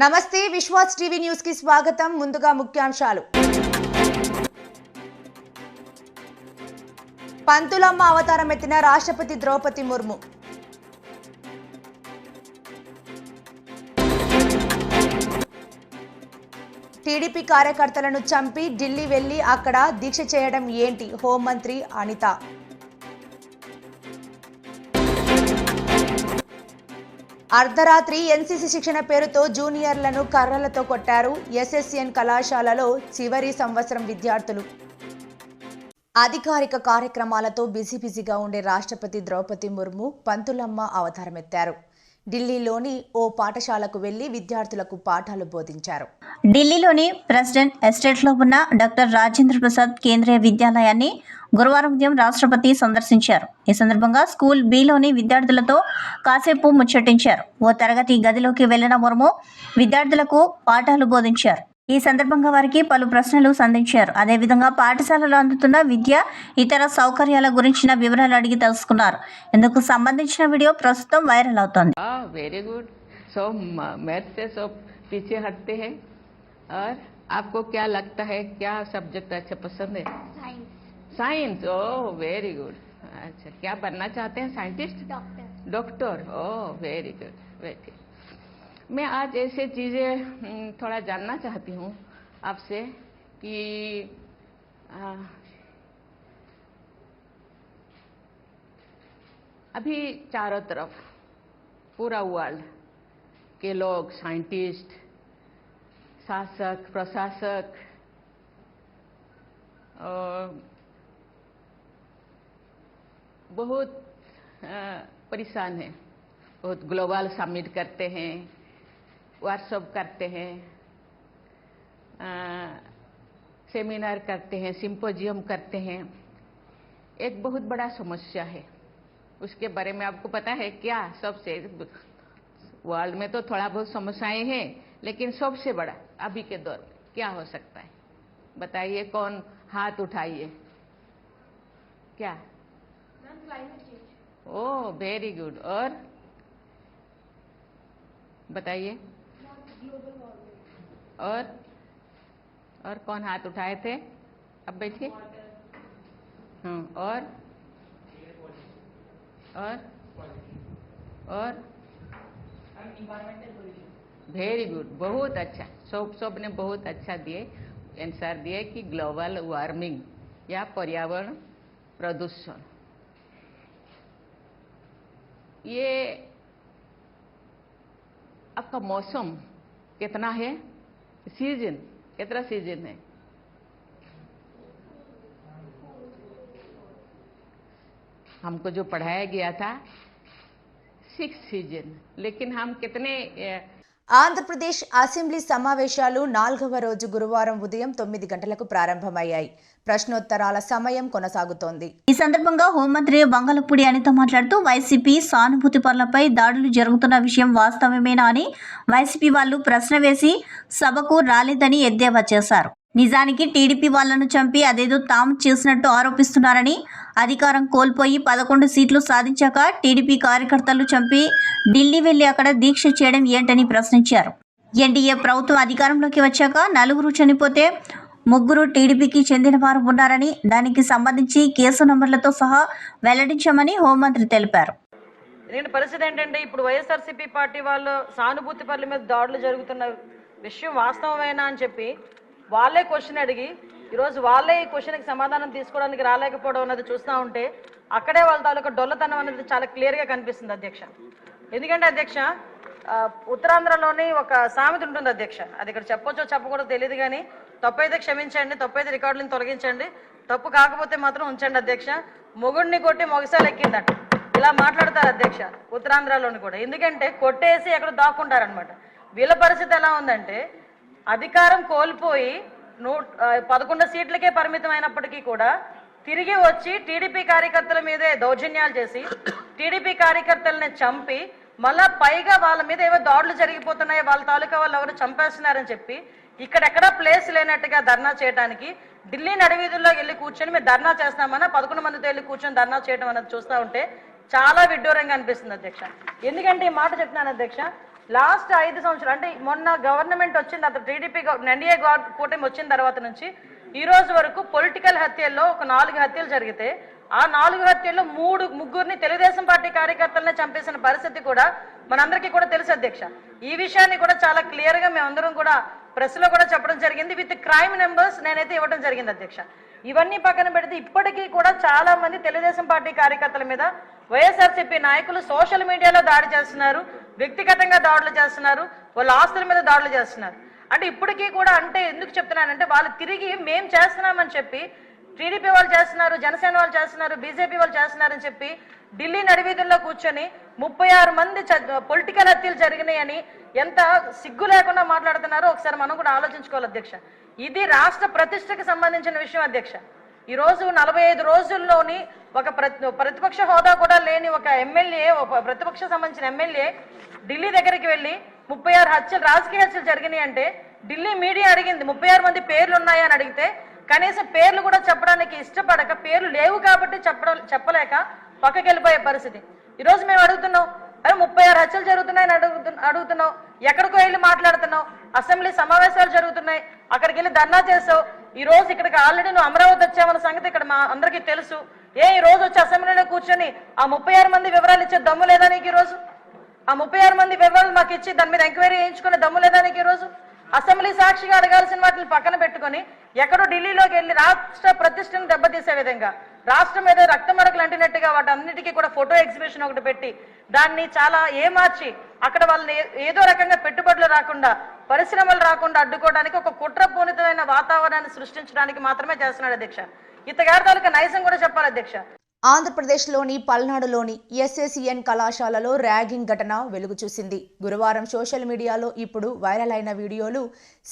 నమస్తే విశ్వాస్ టీవీ న్యూస్కి స్వాగతం. ముందుగా ముఖ్యాంశాలు. పంతులమ్మ అవతారం ఎత్తిన రాష్ట్రపతి ద్రౌపది ముర్ము. టీడీపీ కార్యకర్తలను చంపి ఢిల్లీ వెళ్ళి అక్కడ దీక్ష చేయడం ఏంటి? హోంమంత్రి అనిత. అర్ధరాత్రి ఎన్సీసీ శిక్షణ పేరుతో జూనియర్లను కర్రలతో కొట్టారు ఎస్ఎస్ఎన్ కళాశాలలో చివరి సంవత్సరం విద్యార్థులు. అధికారిక కార్యక్రమాలతో బిజీ బిజీగా ఉండే రాష్ట్రపతి ద్రౌపది ముర్ము పంతులమ్మ అవతారమెత్తారు. ఢిల్లీలోని ఓ పాఠశాలకు వెళ్ళి విద్యార్థులకు పాఠాలు బోధించారు. ఢిల్లీలోని ప్రెసిడెంట్ ఎస్టేట్లో ఉన్న డాక్టర్ రాజేంద్ర ప్రసాద్ కేంద్రీయ విద్యాలయాన్ని గురువారం ఉదయం రాష్ట్రపతి సందర్శించారు. ఈ సందర్భంగా స్కూల్ బిలోని విద్యార్థులతో కాసేపు ముచ్చటించారు. ఓ తరగతి గదిలోకి వెళ్ళిన ముర్ము విద్యార్థులకు పాఠాలు బోధించారు. ఈ సందర్భంగా వారికి పలు ప్రశ్నలు సంధించారు అదేవిధంగా పాఠశాలలో అందుతున్న విద్య ఇతర సౌకర్యాల గురించిన వివరాలు అడిగి తెలుసుకున్నారు ఇందుకు సంబంధించిన వీడియో ప్రస్తుతం వైరల్ అవుతోంది हाँ वेरी गुड सब मैथ से सब पीछे हटते हैं और आपको क्या लगता है क्या सब्जेक्ट अच्छा पसंद है science science oh very good अच्छा क्या बनना चाहते हैं scientist doctor doctor oh very good very मैं आज ऐसे चीज़ें हम्म, थोड़ा जानना चाहती हूँ आपसे कि आ, अभी चारों तरफ़ पूरा वर्ल्ड के लोग साइंटिस्ट शासक प्रशासक और बहुत परेशान है बहुत ग्लोबल समिट करते हैं। वर्कशॉप करते हैं सेमिनार करते हैं सिंपोजियम करते हैं। एक बहुत बड़ा समस्या है। उसके बारे में आपको पता है क्या? सबसे वर्ल्ड में तो थोड़ा बहुत समस्याएँ हैं, लेकिन सबसे बड़ा अभी के दौर में क्या हो सकता है? बताइए कौन हाथ उठाइए। क्या? ओह वेरी गुड और बताइए। और और कौन हाथ उठाए थे? अब बैठिए। हाँ और? और? और? वेरी गुड बहुत अच्छा। सब सबने बहुत अच्छा दिए। आंसर दिए कि ग्लोबल वार्मिंग या पर्यावरण प्रदूषण। ये आपका मौसम कितना है? सीज़न कितना सीज़न है? हमको जो पढ़ाया गया था सिक्स सीज़न लेकिन हम कितने ఆంధ్రప్రదేశ్ అసెంబ్లీ సమావేశాలు నాలుగవ రోజు గురువారం ఉదయం తొమ్మిది గంటలకు ప్రారంభమయ్యాయి. ప్రశ్నోత్తరాల సమయం కొనసాగుతోంది. ఈ సందర్భంగా హోంమంత్రి బంగళపూడి అనిత మాట్లాడుతూ వైసీపీ సానుభూతి పనులపై దాడులు జరుగుతున్న విషయం వాస్తవమేనా అని వైసీపీ వాళ్ళు ప్రశ్న వేసి సభకు రాలేదని ఎద్దేవా చేశారు. నిజానికి టీడీపీ వాళ్ళను చంపి అదేదో తాము చేసినట్టు ఆరోపిస్తున్నారని అధికారం కోల్పోయి పదకొండు సీట్లు సాధించాక టీడీపీ కార్యకర్తలు చంపి ఢిల్లీ వెళ్ళి అక్కడ దీక్ష చేయడం ఏంటని ప్రశ్నించారు. ఎన్డీఏ ప్రభుత్వం అధికారంలోకి వచ్చాక నలుగురు చనిపోతే ముగ్గురు టీడీపీకి చెందిన వారు ఉన్నారని దానికి సంబంధించి కేసు నంబర్లతో సహా వెల్లడించామని హోంమంత్రి తెలిపారు. ఎందుకంటే పరిస్థితి ఏంటంటే ఇప్పుడు వైఎస్ఆర్సీపీ పార్టీ వాళ్ళు సానుభూతి పనుల మీద దాడులు జరుగుతున్న విషయం వాస్తవమేనా అని చెప్పి వాళ్ళే క్వశ్చన్ అడిగి ఈరోజు వాళ్ళే ఈ క్వశ్చన్కి సమాధానం తీసుకోవడానికి రాలేకపోవడం అన్నది చూస్తూ ఉంటే అక్కడే వాళ్ళ తాలూకా డొల్లతనం అనేది చాలా క్లియర్గా కనిపిస్తుంది అధ్యక్ష. ఎందుకంటే అధ్యక్ష ఉత్తరాంధ్రలోని ఒక సామెత ఉంటుంది అధ్యక్ష. అది ఇక్కడ చెప్పొచ్చో చెప్పకూడదు తెలియదు కానీ తప్పైతే క్షమించండి తప్పు అయితే రికార్డులను తొలగించండి. తప్పు కాకపోతే మాత్రం ఉంచండి అధ్యక్ష. మొగుడిని కొట్టి మొగసాలు ఎక్కిందట. ఇలా మాట్లాడతారు అధ్యక్ష ఉత్తరాంధ్రలోని కూడా. ఎందుకంటే కొట్టేసి ఎక్కడ దాక్కుంటారనమాట వీళ్ళ పరిస్థితి ఎలా ఉందంటే అధికారం కోల్పోయి నూ పదకొండు సీట్లకే పరిమితం అయినప్పటికీ కూడా తిరిగి వచ్చి టీడీపీ కార్యకర్తల మీదే దౌర్జన్యాలు చేసి టీడీపీ కార్యకర్తల్ని చంపి మళ్ళా పైగా వాళ్ళ మీద ఏవో దాడులు జరిగిపోతున్నాయి వాళ్ళ తాలూకా వాళ్ళు ఎవరు చంపేస్తున్నారని చెప్పి ఇక్కడెక్కడా ప్లేస్ లేనట్టుగా ధర్నా చేయడానికి ఢిల్లీ నడివీధుల్లో వెళ్ళి కూర్చొని మేము ధర్నా చేస్తామన్నా పదకొండు మందితో వెళ్ళి కూర్చొని ధర్నా చేయడం అన్నది చూస్తూ ఉంటే చాలా విడ్డూరంగా అనిపిస్తుంది అధ్యక్ష. ఎందుకంటే ఈ మాట చెప్తున్నాను అధ్యక్ష లాస్ట్ ఐదు సంవత్సరాలు అంటే మొన్న గవర్నమెంట్ వచ్చిన తర్వాత టీడీపీ ఎన్డీఏ కూటమి వచ్చిన తర్వాత నుంచి ఈ రోజు వరకు పొలిటికల్ హత్యల్లో ఒక నాలుగు హత్యలు జరిగితే ఆ నాలుగు హత్యల్లో మూడు ముగ్గురిని తెలుగుదేశం పార్టీ కార్యకర్తలనే చంపేసిన పరిస్థితి కూడా మనందరికీ కూడా తెలుసు అధ్యక్ష. ఈ విషయాన్ని కూడా చాలా క్లియర్గా మేమందరం కూడా ప్రెస్లో కూడా చెప్పడం జరిగింది. విత్ క్రైమ్ నెంబర్స్ నేనైతే ఇవ్వడం జరిగింది అధ్యక్ష. ఇవన్నీ పక్కన పెడితే ఇప్పటికీ కూడా చాలా మంది తెలుగుదేశం పార్టీ కార్యకర్తల మీద వైఎస్ఆర్సీపీ నాయకులు సోషల్ మీడియాలో దాడి చేస్తున్నారు. వ్యక్తిగతంగా దాడులు చేస్తున్నారు వాళ్ళ ఆస్తుల మీద దాడులు చేస్తున్నారు. అంటే ఇప్పటికీ కూడా అంటే ఎందుకు చెప్తున్నానంటే వాళ్ళు తిరిగి మేం చేస్తున్నామని చెప్పి టీడీపీ వాళ్ళు చేస్తున్నారు జనసేన వాళ్ళు చేస్తున్నారు బీజేపీ వాళ్ళు చేస్తున్నారని చెప్పి ఢిల్లీ నడివీధుల్లో కూర్చొని ముప్పై ఆరు మంది పొలిటికల్ హత్యలు జరిగినాయని ఎంత సిగ్గు లేకుండా మాట్లాడుతున్నారో ఒకసారి మనం కూడా ఆలోచించుకోవాలి అధ్యక్ష. ఇది రాష్ట్ర ప్రతిష్టకి సంబంధించిన విషయం అధ్యక్ష. ఈ రోజు నలభై ఐదు రోజుల్లోని ఒక ప్రతి- ప్రతిపక్ష హోదా కూడా లేని ఒక ఎమ్మెల్యే ఒక ప్రతిపక్ష సంబంధించిన ఎమ్మెల్యే ఢిల్లీ దగ్గరికి వెళ్ళి ముప్పై ఆరు హత్యలు రాజకీయ హత్యలు జరిగినాయి అంటే ఢిల్లీ మీడియా అడిగింది ముప్పై ఆరు మంది పేర్లు ఉన్నాయా అని అడిగితే కనీసం పేర్లు కూడా చెప్పడానికి ఇష్టపడక పేర్లు లేవు కాబట్టి చెప్పడం చెప్పలేక పక్కకి వెళ్ళిపోయే పరిస్థితి. ఈరోజు మేము అడుగుతున్నాం అరే ముప్పై ఆరు హత్యలు జరుగుతున్నాయని అడుగుతు అడుగుతున్నావు ఎక్కడికో వెళ్ళి మాట్లాడుతున్నావు అసెంబ్లీ సమావేశాలు జరుగుతున్నాయి అక్కడికి వెళ్ళి ధర్నా చేసావు ఈ రోజు ఇక్కడికి ఆల్రెడీ నువ్వు అమరావతి వచ్చావన్న సంగతి ఇక్కడ మా అందరికీ తెలుసు. ఏ ఈ రోజు వచ్చి అసెంబ్లీలో కూర్చొని ఆ ముప్పై ఆరు మంది వివరాలు ఇచ్చే దమ్ము లేదా నీకు ఈ రోజు? ఆ ముప్పై ఆరు మంది వివరాలు మాకు ఇచ్చి దాని మీద ఎంక్వైరీ చేయించుకునే దమ్ము లేదా నీకు ఈ రోజు? అసెంబ్లీ సాక్షిగా అడగాల్సిన వాటిని పక్కన పెట్టుకొని ఎక్కడో ఢిల్లీలోకి వెళ్ళి రాష్ట్ర ప్రతిష్టను దెబ్బతీసే విధంగా రాష్ట్రం మీద రక్త మరకలు అంటినట్టుగా వాటి అన్నిటికీ కూడా ఫోటో ఎగ్జిబిషన్ ఒకటి పెట్టి దాన్ని చాలా ఏమార్చి అక్కడ వాళ్ళని ఏదో రకంగా పెట్టుబడులు రాకుండా పరిశ్రమలు రాకుండా అడ్డుకోవడానికి ఒక కుట్రపూనితమైన వాతావరణాన్ని సృష్టించడానికి మాత్రమే చేస్తున్నాడు అధ్యక్ష. ఇతగారి తాలూకా నైజం కూడా చెప్పాలి అధ్యక్ష. ఆంధ్రప్రదేశ్లోని పల్నాడులోని ఎస్ఎస్ఈఎన్ కళాశాలలో ర్యాగింగ్ ఘటన వెలుగు చూసింది. గురువారం సోషల్ మీడియాలో ఇప్పుడు వైరల్ అయిన వీడియోలు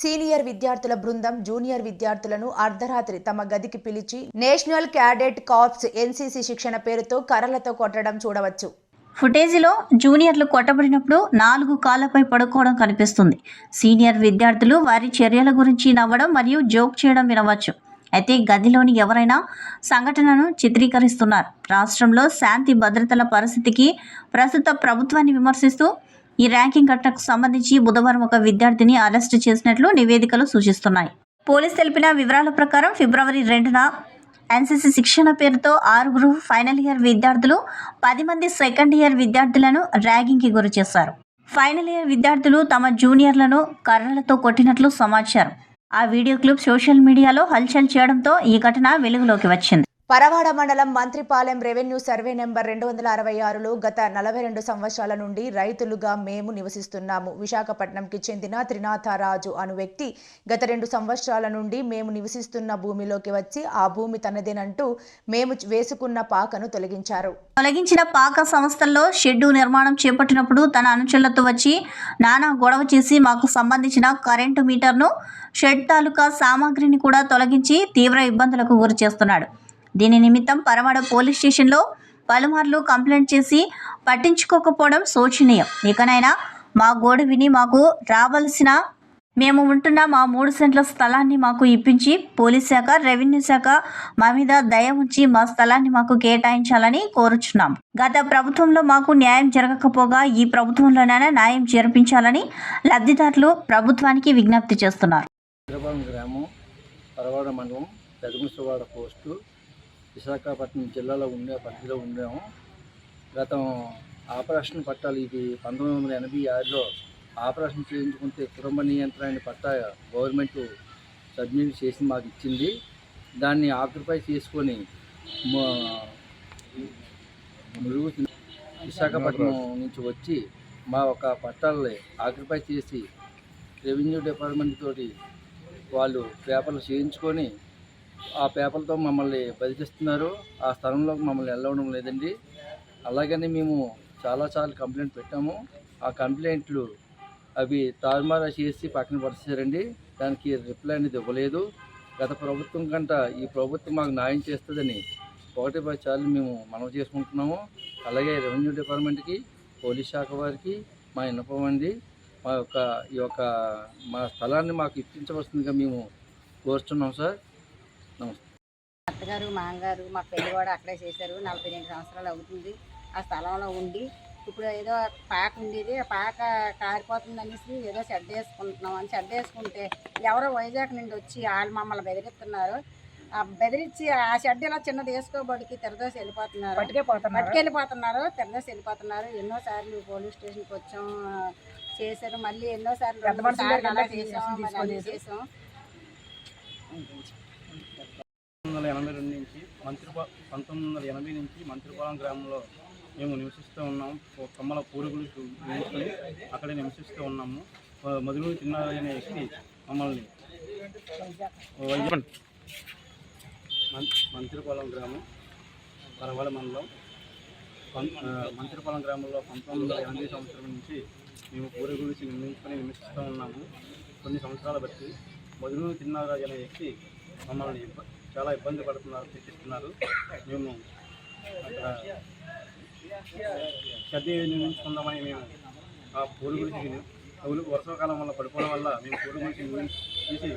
సీనియర్ విద్యార్థుల బృందం జూనియర్ విద్యార్థులను అర్ధరాత్రి తమ గదికి పిలిచి నేషనల్ క్యాడెట్ కార్ప్స్ ఎన్సీసీ శిక్షణ పేరుతో కర్రలతో కొట్టడం చూడవచ్చు. ఫుటేజీలో జూనియర్లు కొట్టబడినప్పుడు నాలుగు కాళ్ళపై పడుకోవడం కనిపిస్తుంది. సీనియర్ విద్యార్థులు వారి చర్యల గురించి నవ్వడం మరియు జోక్ చేయడం వినవచ్చు. అయితే గదిలోని ఎవరైనా సంఘటనను చిత్రీకరిస్తున్నారు. రాష్ట్రంలో శాంతి భద్రతల పరిస్థితికి ప్రస్తుత ప్రభుత్వాన్ని విమర్శిస్తూ ఈ ర్యాంకింగ్ ఘటనకు సంబంధించి బుధవారం ఒక విద్యార్థిని అరెస్టు చేసినట్లు నివేదికలు సూచిస్తున్నాయి. పోలీస్ తెలిపిన వివరాల ప్రకారం ఫిబ్రవరి రెండున ఎన్సీసీ శిక్షణ పేరుతో ఆరుగురు ఫైనల్ ఇయర్ విద్యార్థులు పది మంది సెకండ్ ఇయర్ విద్యార్థులను ర్యాగింగ్కి గురి చేశారు ఫైనల్ ఇయర్ విద్యార్థులు తమ జూనియర్లను కర్రలతో కొట్టినట్లు సమాచారం. ఆ వీడియో క్లిప్ సోషల్ మీడియాలో హల్చల్ చేయడంతో ఈ ఘటన వెలుగులోకి వచ్చింది. పరవాడ మండలం మంత్రిపాలెం రెవెన్యూ సర్వే నెంబర్ రెండు వందల అరవై ఆరులో గత నలభై రెండు సంవత్సరాల నుండి రైతులుగా మేము నివసిస్తున్నాము. విశాఖపట్నంకి చెందిన త్రినాథరాజు అను వ్యక్తి గత రెండు సంవత్సరాల నుండి మేము నివసిస్తున్న భూమిలోకి వచ్చి ఆ భూమి తనదేనంటూ మేము వేసుకున్న పాకను తొలగించారు. తొలగించిన పాక సంస్థల్లో షెడ్డు నిర్మాణం చేపట్టినప్పుడు తన అనుచరులతో వచ్చి నానా గొడవ చేసి మాకు సంబంధించిన కరెంటు మీటర్ను షెడ్ తాలూకా సామాగ్రిని కూడా తొలగించి తీవ్ర ఇబ్బందులకు గురి చేస్తున్నాడు. దీని నిమిత్తం పరమడ పోలీస్ స్టేషన్లో పలుమార్లు కంప్లైంట్ చేసి పట్టించుకోకపోవడం శోచనీయం. ఇకనైనా మా గోడు విని మాకు రావాల్సిన మేము ఉంటున్న మా మూడు సెంట్ల స్థలాన్ని మాకు ఇప్పించి పోలీస్ శాఖ రెవెన్యూ శాఖ మా మీద దయ ఉంచి మా స్థలాన్ని మాకు కేటాయించాలని కోరుచున్నాం. గత ప్రభుత్వంలో మాకు న్యాయం జరగకపోగా ఈ ప్రభుత్వంలోనైనా న్యాయం జరిపించాలని లబ్ధిదారులు ప్రభుత్వానికి విజ్ఞప్తి చేస్తున్నారు. హైదరాబాద్ గ్రామం పరవాడ మండలం పెదముసవాడ పోస్టు విశాఖపట్నం జిల్లాలో ఉండే పరిధిలో ఉండాము గతం ఆపరేషన్ పట్టాలు ఇది పంతొమ్మిది వందల ఎనభై ఆరులో ఆపరేషన్ చేయించుకుంటే కుటుంబ నియంత్రణ పట్టా గవర్నమెంట్ సబ్మిట్ చేసి మాకు ఇచ్చింది. దాన్ని ఆక్యుపై చేసుకొని మా- విశాఖపట్నం నుంచి వచ్చి మా ఒక పట్టాలని ఆక్యుపై చేసి రెవెన్యూ డిపార్ట్మెంట్ తోటి వాళ్ళు పేపర్లు చేయించుకొని ఆ పేపర్లతో మమ్మల్ని బతికిస్తున్నారు ఆ స్థలంలోకి మమ్మల్ని వెళ్ళవడం లేదండి. అలాగని మేము చాలాసార్లు కంప్లైంట్ పెట్టాము. ఆ కంప్లైంట్లు అవి తారుమారా చేసి పక్కన పరిచారండి దానికి రిప్లై అనేది ఇవ్వలేదు. గత ప్రభుత్వం కంట ఈ ప్రభుత్వం మాకు న్యాయం చేస్తుందని ఒకటి పది సార్లు మేము మనవి చేసుకుంటున్నాము. అలాగే రెవెన్యూ డిపార్ట్మెంట్కి పోలీస్ శాఖ వారికి మా విన్నపం అండి. మా యొక్క ఈ యొక్క మా స్థలాన్ని మాకు ఇప్పించవలసిందిగా మేము కోరుతున్నాం సార్. నమస్తే. అత్తగారు మామగారు మా పెళ్ళి కూడా అక్కడే చేశారు. నలభై రెండు సంవత్సరాలు అవుతుంది. ఆ స్థలంలో ఉండి ఇప్పుడు ఏదో పాక ఉండేది. ఆ పాక కారిపోతుంది అనేసి ఏదో షెడ్ వేసుకుంటున్నాం. అని షెడ్ వేసుకుంటే ఎవరో వైజాగ్ నుండి వచ్చి వాళ్ళు మమ్మల్ని బెదిరిస్తున్నారు. ఆ బెదిరించి ఆ షెడ్ ఇలా చిన్నది వేసుకోబడికి తెరదోసి వెళ్ళిపోతున్నారు. పట్టుకెళ్ళిపోతున్నారు. తెరదోసి వెళ్ళిపోతున్నారు. ఎన్నోసార్లు పోలీస్ స్టేషన్కి వచ్చాం. చేశారు. మళ్ళీ ఎన్నోసార్లు చేసాం వందల ఎనభై రెండు నుంచి మంత్రిపా పంతొమ్మిది వందల ఎనభై నుంచి మంత్రిపాలెం గ్రామంలో మేము నివసిస్తూ ఉన్నాము కమ్మల పూరుగులు నిలుచుకొని అక్కడే నివసిస్తూ ఉన్నాము. మధురు చిన్నారి అనే వ్యక్తి మమ్మల్ని మంత్రిపాలెం గ్రామం పరవల మండలం. మంత్రిపాలెం గ్రామంలో పంతొమ్మిది వందల ఎనభై సంవత్సరం నుంచి మేము పూరి గురించి నిర్మించుకొని విమర్శిస్తూ ఉన్నాము. కొన్ని సంవత్సరాల బట్టి మధురు తిన్నారాజు అనే వ్యక్తి మమ్మల్ని చాలా ఇబ్బంది పడుతున్నారు తెచ్చిస్తున్నారు మేము అక్కడ షెడ్ నిర్మించుకుందామని మేము ఆ పూరి గురించి కవులు వర్షాకాలం వల్ల పడిపోవడం వల్ల మేము పూరి గురించి తీసి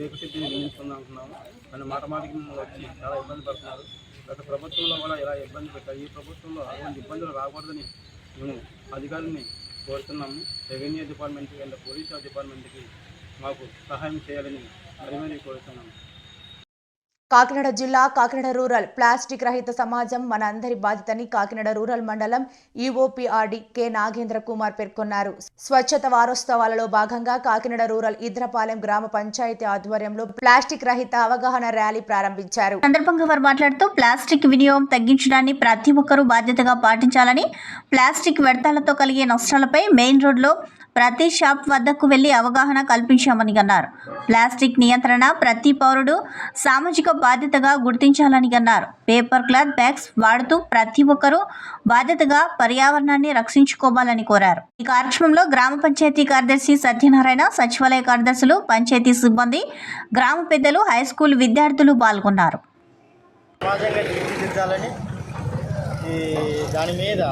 రేపు షెడ్ నిర్మించుకుందాం అనుకున్నాము. కానీ మాట మాటికి వచ్చి చాలా ఇబ్బంది పడుతున్నారు. గత ప్రభుత్వంలో కూడా ఇలా ఇబ్బంది పెట్టారు. ఈ ప్రభుత్వంలో అటువంటి ఇబ్బందులు రాకూడదని మేము అధికారుల్ని కోరుతున్నాము. రెవెన్యూ డిపార్ట్మెంట్కి అండ్ పోలీస్ డిపార్ట్మెంట్కి మాకు సహాయం చేయాలని మరీ మరీ కోరుతున్నాము. కాకినాడ జిల్లా కాకినాడ రూరల్ ప్లాస్టిక్ రహిత సమాజం మన అందరి బాధ్యతని కాకినాడ రూరల్ మండలం ఈఓపీఆర్డి కె నాగేంద్ర కుమార్ పేర్కొన్నారు. స్వచ్ఛత వారోత్సవాలలో భాగంగా కాకినాడ రూరల్ ఇద్రపాలెం గ్రామ పంచాయతీ ఆధ్వర్యంలో ప్లాస్టిక్ రహిత అవగాహన ర్యాలీ ప్రారంభించారు. సందర్భంగా వారు మాట్లాడుతూ ప్లాస్టిక్ వినియోగం తగ్గించడాన్ని ప్రతి ఒక్కరూ బాధ్యతగా పాటించాలని ప్లాస్టిక్ వ్యర్థాలతో కలిగే నష్టాలపై మెయిన్ రోడ్లో ప్రతి షాప్ వద్దకు వెళ్ళి అవగాహన కల్పించామని అన్నారు. ప్లాస్టిక్ నియంత్రణ ప్రతి పౌరుడు సామాజిక బాధ్యతగా గుర్తించాలని అన్నారు. పేపర్ క్లాత్ బ్యాగ్స్ వాడుతూ ప్రతి ఒక్కరూ బాధ్యతగా పర్యావరణాన్ని రక్షించుకోవాలని కోరారు. ఈ కార్యక్రమంలో గ్రామ పంచాయతీ కార్యదర్శి సత్యనారాయణ సచివాలయ కార్యదర్శులు పంచాయతీ సిబ్బంది గ్రామ పెద్దలు హై స్కూల్ విద్యార్థులు పాల్గొన్నారు. దాని మీద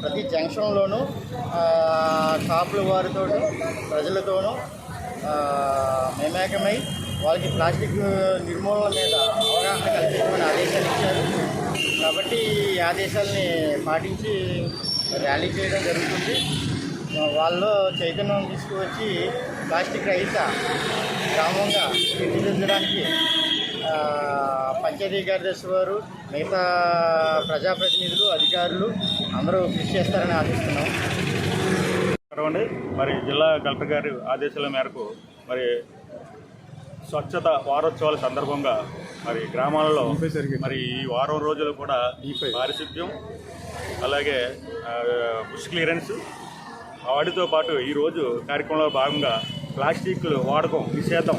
ప్రతి జంక్షన్లోనూ షాపుల వారితో ప్రజలతోనూ మేమేకమై వాళ్ళకి ప్లాస్టిక్ నిర్మూలన మీద అవగాహన కల్పించమని ఆదేశాలు ఇచ్చారు. కాబట్టి ఈ ఆదేశాలని పాటించి ర్యాలీ చేయడం జరుగుతుంది. వాళ్ళు చైతన్యం తీసుకువచ్చి ప్లాస్టిక్ రహిత గ్రామంగా తీర్చిదిద్దడానికి పంచాయతీ కార్యదర్శి వారు మిగతా ప్రజాప్రతినిధులు అధికారులు అందరూ కృషి చేస్తారని ఆశిస్తున్నాం. మరి జిల్లా కలెక్టర్ గారి ఆదేశాల మేరకు మరి స్వచ్ఛత వారోత్సవాల సందర్భంగా మరి గ్రామాలలో మరి ఈ వారం రోజులు కూడా పారిశుద్ధ్యం అలాగే బుష్ క్లియరెన్స్ వాటితో పాటు ఈరోజు కార్యక్రమంలో భాగంగా ప్లాస్టిక్ వాడకం నిషేధం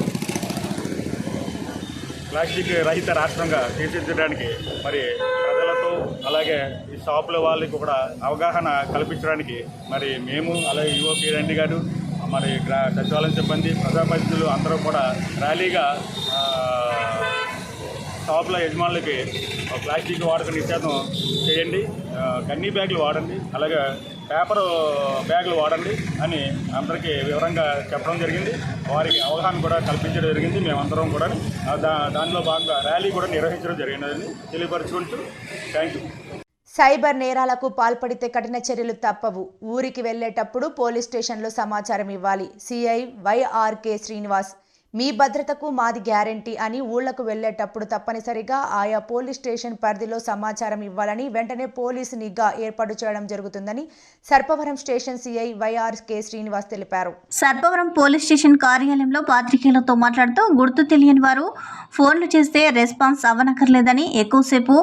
ప్లాస్టిక్ రహిత రాష్ట్రంగా తీర్చిదిద్దడానికి మరి ప్రజలతో అలాగే ఈ షాపుల వాళ్ళకి కూడా అవగాహన కల్పించడానికి మరి మేము అలాగే యువపీ రెడ్డి గారు మరి గ్రా సచివాలయం సిబ్బంది ప్రజాప్రతినిధులు అందరూ కూడా ర్యాలీగా షాపుల యజమానులకి ప్లాస్టిక్ వాడక నిషేధం చేయండి గన్నీ బ్యాగులు వాడండి అలాగే పేపర్ బ్యాగులు వాడండి అని అందరికీ వివరంగా చెప్పడం జరిగింది. వారికి అవగాహన కూడా కల్పించడం జరిగింది. మేమందరం కూడా దా దానిలో భాగంగా ర్యాలీ కూడా నిర్వహించడం జరిగినదని తెలియపరచుకుంటూ థ్యాంక్ యూ సైబర్ నేరాలకు పాల్పడితే కఠిన చర్యలు తప్పవు. ఊరికి వెళ్ళేటప్పుడు పోలీస్ స్టేషన్లో సమాచారం ఇవ్వాలి. సిఐ వైఆర్కే శ్రీనివాస్ మీ భద్రతకు మాది గ్యారంటీ అని ఊళ్ళకు వెళ్ళేటప్పుడు తప్పనిసరిగా ఆయా పోలీస్ స్టేషన్ పరిధిలో సమాచారం ఇవ్వాలని వెంటనే పోలీసు నిఘా ఏర్పాటు చేయడం జరుగుతుందని Sarpavaram station CI YRK Srinivas తెలిపారు. సర్పవరం పోలీస్ స్టేషన్ కార్యాలయంలో పాత్రికేయులతో మాట్లాడుతూ గుర్తు తెలియని వారు ఫోన్లు చేస్తే రెస్పాన్స్ అవ్వనక్కర్లేదని ఎక్కువసేపు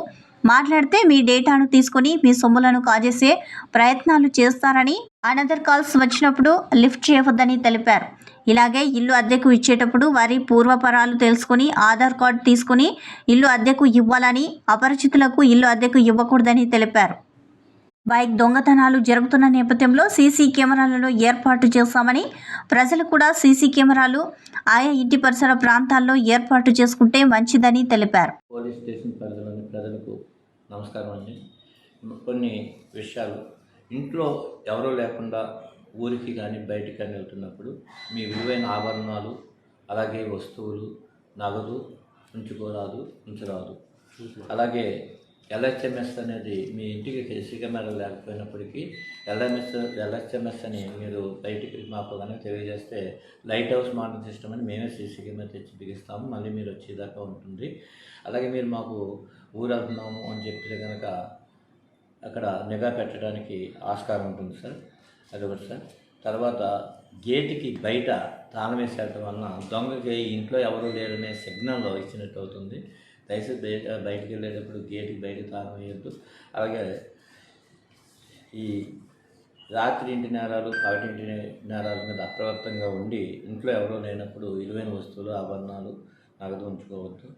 మాట్లాడితే మీ డేటాను తీసుకుని మీ సొమ్ములను కాజేసే ప్రయత్నాలు చేస్తారని అనదర్ కాల్స్ వచ్చినప్పుడు లిఫ్ట్ చేయవద్దని తెలిపారు. ఇలాగే ఇల్లు అద్దెకు ఇచ్చేటప్పుడు వారి పూర్వపరాలు తెలుసుకుని ఆధార్ కార్డు తీసుకుని ఇల్లు అద్దెకు ఇవ్వాలని అపరిచితులకు ఇల్లు అద్దెకు ఇవ్వకూడదని తెలిపారు. బైక్ దొంగతనాలు జరుగుతున్న నేపథ్యంలో సీసీ కెమెరాలను ఏర్పాటు చేస్తామని ప్రజలు కూడా సీసీ కెమెరాలు ఆయా ఇంటి పరిసర ప్రాంతాల్లో ఏర్పాటు చేసుకుంటే మంచిదని తెలిపారు. పోలీస్ స్టేషన్ పరిధిలోని ప్రజలకు నమస్కారం అండి. కొన్ని విషయాలు. ఇంట్లో ఎవరూ లేకుండా ఊరికి కానీ బయటికి కానీ వెళ్తున్నప్పుడు మీ విలువైన ఆభరణాలు అలాగే వస్తువులు నగదు ఉంచుకోరాదు ఉంచరాదు. అలాగే ఎల్హెచ్ఎంఎస్ అనేది మీ ఇంటికి సీసీ కెమెరా లేకపోయినప్పటికీ ఎల్ఎంఎస్ ఎల్హెచ్ఎంఎస్ అని మీరు బయటికి మాకు కనుక తెలియజేస్తే లైట్ హౌస్ మార్నింగ్ సిస్టమ్ అని మేమే సీసీ కెమెరా తెచ్చి బిగిస్తాము. మళ్ళీ మీరు వచ్చేదాకా ఉంటుంది. అలాగే మీరు మాకు ఊరు అని చెప్తే కనుక అక్కడ నిఘా పెట్టడానికి ఆస్కారం ఉంటుంది సార్. అదొకటి సార్. తర్వాత గేటుకి బయట తాళం వేసి వలన దొంగకి ఇంట్లో ఎవరు లేరనే సిగ్నల్ ఇచ్చినట్టు అవుతుంది. దయచేసి బయట బయటికి వెళ్ళేటప్పుడు గేటుకి బయట తాళం వేయద్దు. అలాగే ఈ రాత్రి ఇంటి నేరాలు పగటింటి నేరాల మీద అప్రమత్తంగా ఉండి ఇంట్లో ఎవరో లేనప్పుడు విలువైన వస్తువులు ఆభరణాలు నగదు ఉంచుకోవద్దు.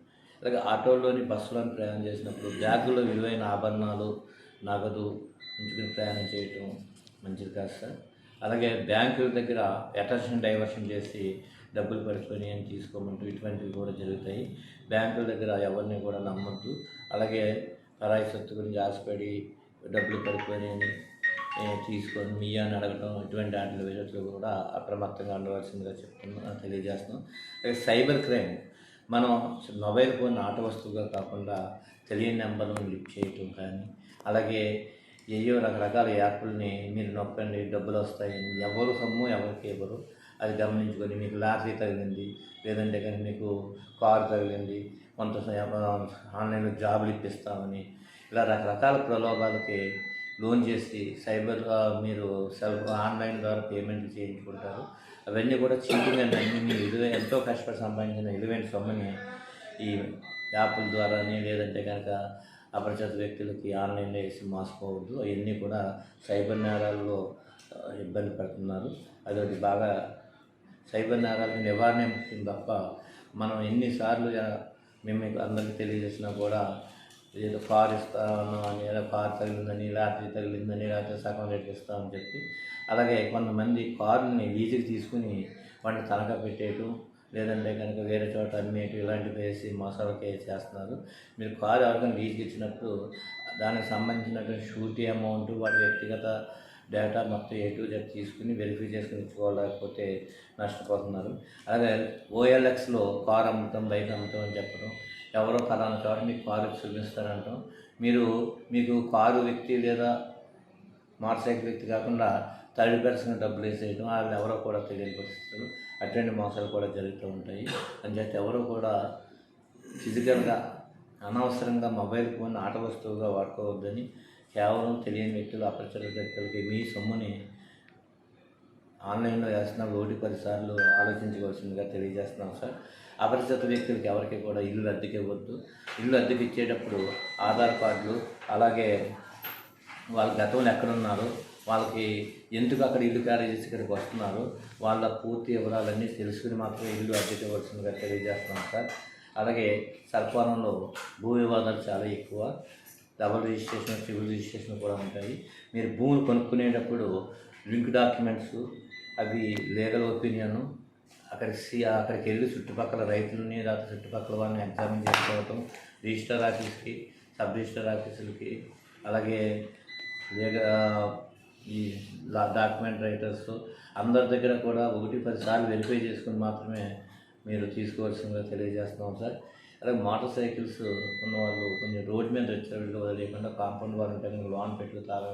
అలాగే ఆటోలోని బస్సులను ప్రయాణం చేసినప్పుడు బ్యాగులో విలువైన ఆభరణాలు నగదు ఉంచుకుని ప్రయాణం చేయటం మంచిది కాదు సార్. అలాగే బ్యాంకుల దగ్గర అటెన్షన్ డైవర్షన్ చేసి డబ్బులు పడుకొని అని తీసుకోమంటూ ఇటువంటివి కూడా జరుగుతాయి. బ్యాంకుల దగ్గర ఎవరిని కూడా నమ్మొద్దు. అలాగే పరాయి సొత్తు గురించి ఆశపడి డబ్బులు పడుకొని తీసుకొని మీ అని అడగటం ఇటువంటి ఆటలు విషయంలో కూడా అప్రమత్తంగా ఉండవలసిందిగా చెప్తున్నాం తెలియజేస్తున్నాం. అలాగే సైబర్ క్రైమ్. మనం మొబైల్ ఫోన్ ఆట వస్తువుగా కాకుండా తెలియని నెంబర్లను లిఫ్ట్ చేయటం కానీ అలాగే ఏయో రకరకాల యాప్లని మీరు నొక్కండి డబ్బులు వస్తాయని ఎవరు సొమ్ము ఎవరికి ఇవ్వరు. అది గమనించుకొని మీకు లాటరీ తగిలింది లేదంటే కానీ మీకు కారు తగిలింది కొంత ఆన్లైన్లో జాబులు ఇప్పిస్తామని ఇలా రకరకాల ప్రలోభాలకి లోన్ చేసి సైబర్ మీరు సెల్ఫ్ ఆన్లైన్ ద్వారా పేమెంట్లు చేయించుకుంటారు. అవన్నీ కూడా చీటింగ్ అన్ని మీరు విలువైన ఎంతో కష్టపడి సంపాదించిన విలువైన సొమ్మని ఈ యాప్ల ద్వారానే లేదంటే కనుక అపరిచిత వ్యక్తులకి ఆన్లైన్లో వేసి మోసపోవద్దు. అవన్నీ కూడా సైబర్ నేరాల్లో ఇబ్బంది పడుతున్నారు. అదొకటి బాగా సైబర్ నేరాలకు నివారణ ముఖ్యం తప్ప మనం ఎన్నిసార్లు మేము మీకు అందరికీ తెలియజేసినా కూడా ఏదో కార్ ఇస్తాను అని ఏదో కార్ తగిలిందని రాత్రి తగిలిందని లేకపోతే సగం రేటు ఇస్తామని చెప్పి అలాగే కొంతమంది కారుని లీజుకి తీసుకుని వాటిని తనఖా పెట్టేయటం లేదంటే కనుక వేరే చోట అమ్మేటు ఇలాంటివి వేసి మోసాలకే చేస్తున్నారు. మీరు కారు ఎవరికైనా లీజుకి ఇచ్చినప్పుడు దానికి సంబంధించినటువంటి షూరిటీ అమౌంట్ వాటి వ్యక్తిగత డేటా మొత్తం ఏ టు జెడ్ తీసుకుని వెరిఫై చేసుకుని ఇచ్చుకోలేకపోతే నష్టపోతున్నారు. అలాగే ఓఎల్ఎక్స్లో కారు అమ్ముతాం బైక్ అమ్ముతాం అని చెప్పడం ఎవరో ఫలానా చోట మీకు కారు చూపిస్తారంటాం. మీరు మీకు కారు వ్యక్తి లేదా మోటార్ సైకిల్ వ్యక్తి కాకుండా థర్డ్ పర్సన్ డబ్బులు వేసేయడం వాళ్ళు ఎవరో కూడా తెలియని పరిస్థితులు అటువంటి మోసాలు కూడా జరుగుతూ ఉంటాయి. అని చెప్పి ఎవరో కూడా ఫిజికల్గా అనవసరంగా మొబైల్ ఫోన్ ఆట వస్తువుగా వాడుకోవద్దని కేవలం తెలియని వ్యక్తులు అపరిచిత వ్యక్తులకి మీ సొమ్ముని ఆన్లైన్లో వేస్తున్న ఒకటి పదిసార్లు ఆలోచించవలసిందిగా తెలియజేస్తున్నాం సార్. అపరిచిత వ్యక్తులకి ఎవరికి కూడా ఇల్లు అద్దెకి ఇవ్వద్దు. ఇల్లు అద్దెకి ఇచ్చేటప్పుడు ఆధార్ కార్డులు అలాగే వాళ్ళ గతంలో ఎక్కడున్నారు వాళ్ళకి ఎందుకు అక్కడ ఇల్లు ఖాళీ చేసి ఇక్కడికి వస్తున్నారు వాళ్ళ పూర్తి వివరాలన్నీ తెలుసుకుని మాత్రమే ఇల్లు అద్దెకి ఇవ్వాల్సిందిగా తెలియజేస్తున్నాం సార్. అలాగే సర్పాలంలో భూ వివాదాలు చాలా ఎక్కువ. డబుల్ రిజిస్ట్రేషన్ ట్రిపుల్ రిజిస్ట్రేషన్ కూడా ఉంటాయి. మీరు భూములు కొనుక్కునేటప్పుడు లింక్ డాక్యుమెంట్స్ అవి లీగల్ ఒపీనియన్ అక్కడ సి అక్కడికి వెళ్ళి చుట్టుపక్కల రైతులని లేకపోతే చుట్టుపక్కల వాళ్ళని ఎగ్జామిన్ చేసుకోవటం రిజిస్టర్ ఆఫీస్కి సబ్ రిజిస్టర్ ఆఫీసులకి అలాగే లీగ- ఈ డాక్యుమెంట్ రైటర్స్ అందరి దగ్గర కూడా ఒకటి పది సార్లు వెరిఫై చేసుకుని మాత్రమే మీరు తీసుకోవాల్సిందిగా తెలియజేస్తున్నాం సార్. అలాగే మోటార్ సైకిల్స్ ఉన్నవాళ్ళు కొంచెం రోడ్ మీద వచ్చేటప్పుడు వదిలేయకుండా కాంపౌండ్ వాళ్ళు ఉంటే కనుక లోన్ పెట్టుకు తాళం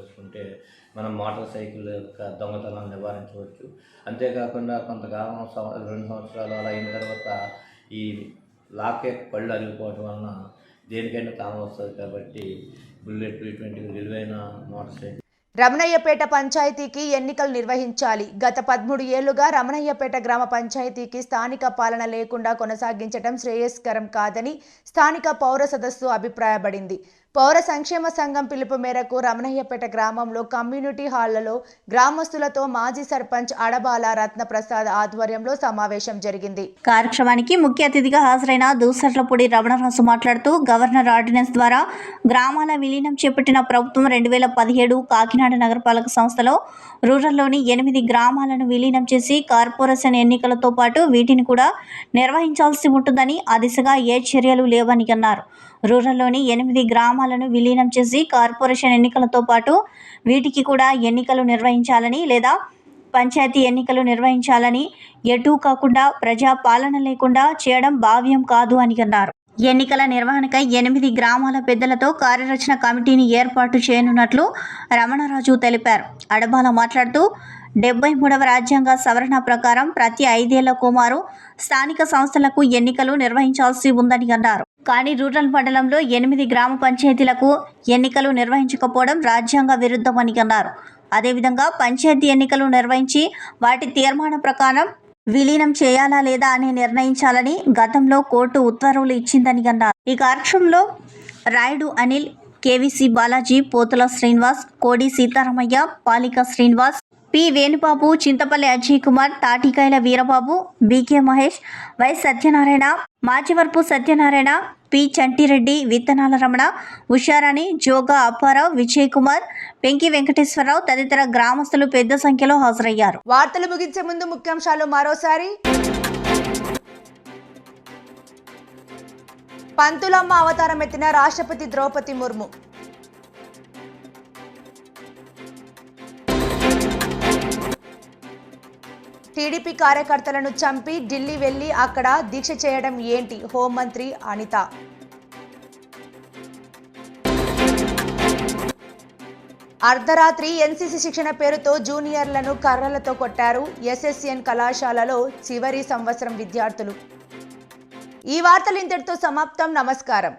మనం మోటార్ సైకిల్ యొక్క దొంగతనాన్ని నివారించవచ్చు. అంతేకాకుండా కొంతకాలం రెండు సంవత్సరాలు అలా అయిన తర్వాత ఈ లాక్ యొక్క పళ్ళు అరిగిపోవడం వలన దేనికైనా తాము వస్తుంది కాబట్టి బుల్లెట్ ఇటువంటి విలువైన మోటార్ సైకిల్ రమణయ్యపేట పంచాయతీకి ఎన్నికలు నిర్వహించాలి. గత పదమూడు ఏళ్ళుగా రమణయ్యపేట గ్రామ పంచాయతీకి స్థానిక పాలన లేకుండా కొనసాగించడం శ్రేయస్కరం కాదని స్థానిక పౌర సదస్సు అభిప్రాయపడింది. పౌర సంక్షేమ సంఘం పిలుపు మేరకు రమణయ్యపేట గ్రామంలో కమ్యూనిటీ హాళ్ళలో గ్రామస్తులతో మాజీ సర్పంచ్ అడబాల రత్నప్రసాద్ ఆధ్వర్యంలో సమావేశం జరిగింది. కార్యక్రమానికి ముఖ్య అతిథిగా హాజరైన దూసర్లపూడి రమణరాజు మాట్లాడుతూ గవర్నర్ ఆర్డినెన్స్ ద్వారా గ్రామాల విలీనం చేపట్టిన ప్రభుత్వం రెండు వేల పదిహేడు కాకినాడ నగరపాలక సంస్థలో రూరల్లోని ఎనిమిది గ్రామాలను విలీనం చేసి కార్పొరేషన్ ఎన్నికలతో పాటు వీటిని కూడా నిర్వహించాల్సి ఉంటుందని ఆ దిశగా ఏ చర్యలు లేవని అన్నారు. రూరల్లోని ఎనిమిది గ్రామాలను విలీనం చేసి కార్పొరేషన్ ఎన్నికలతో పాటు వీటికి కూడా ఎన్నికలు నిర్వహించాలని లేదా పంచాయతీ ఎన్నికలు నిర్వహించాలని ఎటూ కాకుండా ప్రజా పాలన లేకుండా చేయడం భావ్యం కాదు అని అన్నారు. ఎన్నికల నిర్వహణకై ఎనిమిది గ్రామాల పెద్దలతో కార్యరచన కమిటీని ఏర్పాటు చేయనున్నట్లు రమణరాజు తెలిపారు. అడబాల మాట్లాడుతూ డెబ్బై మూడవ రాజ్యాంగ సవరణ ప్రకారం ప్రతి ఐదేళ్ళ కుమారు స్థానిక సంస్థలకు ఎన్నికలు నిర్వహించాల్సి ఉందని అన్నారు. కానీ రూరల్ మండలంలో ఎనిమిది గ్రామ పంచాయతీలకు ఎన్నికలు నిర్వహించకపోవడం రాజ్యాంగ విరుద్ధమని అన్నారు. అదేవిధంగా పంచాయతీ ఎన్నికలు నిర్వహించి వాటి తీర్మానం ప్రకారం విలీనం చేయాలా లేదా అని నిర్ణయించాలని గతంలో కోర్టు ఉత్తర్వులు ఇచ్చిందని అన్నారు. ఈ కార్యక్రమంలో Rayudu Anil KVC Balaji Pothula Srinivas Kodi Seetharamaiah Palika Srinivas P Venubabu Chintapalli Ajay Kumar Tatikayala Veerababu BK Mahesh Y Satyanarayana Machivarpu Satyanarayana P Chantireddy Vithanala Ramana Usharani జోగా Apparao Vijay Kumar పెంకి వెంకటేశ్వరరావు తదితర గ్రామస్తులు పెద్ద సంఖ్యలో హాజరయ్యారు. వార్తలు ముగించే ముందు ముఖ్యాంశాలు మరోసారి. పంతులమ్మ అవతారం ఎత్తిన రాష్ట్రపతి ద్రౌపది ముర్ము. టీడీపీ కార్యకర్తలను చంపి ఢిల్లీ వెళ్ళి అక్కడ దీక్ష చేయడం ఏంటి? హోంమంత్రి అనిత. అర్ధరాత్రి ఎన్సీసీ శిక్షణ పేరుతో జూనియర్లను కర్రలతో కొట్టారు ఎస్ఎస్ఎన్ కళాశాలలో చివరి సంవత్సరం విద్యార్థులు. ఈ వార్తలు ఇంతటితో సమాప్తం. నమస్కారం.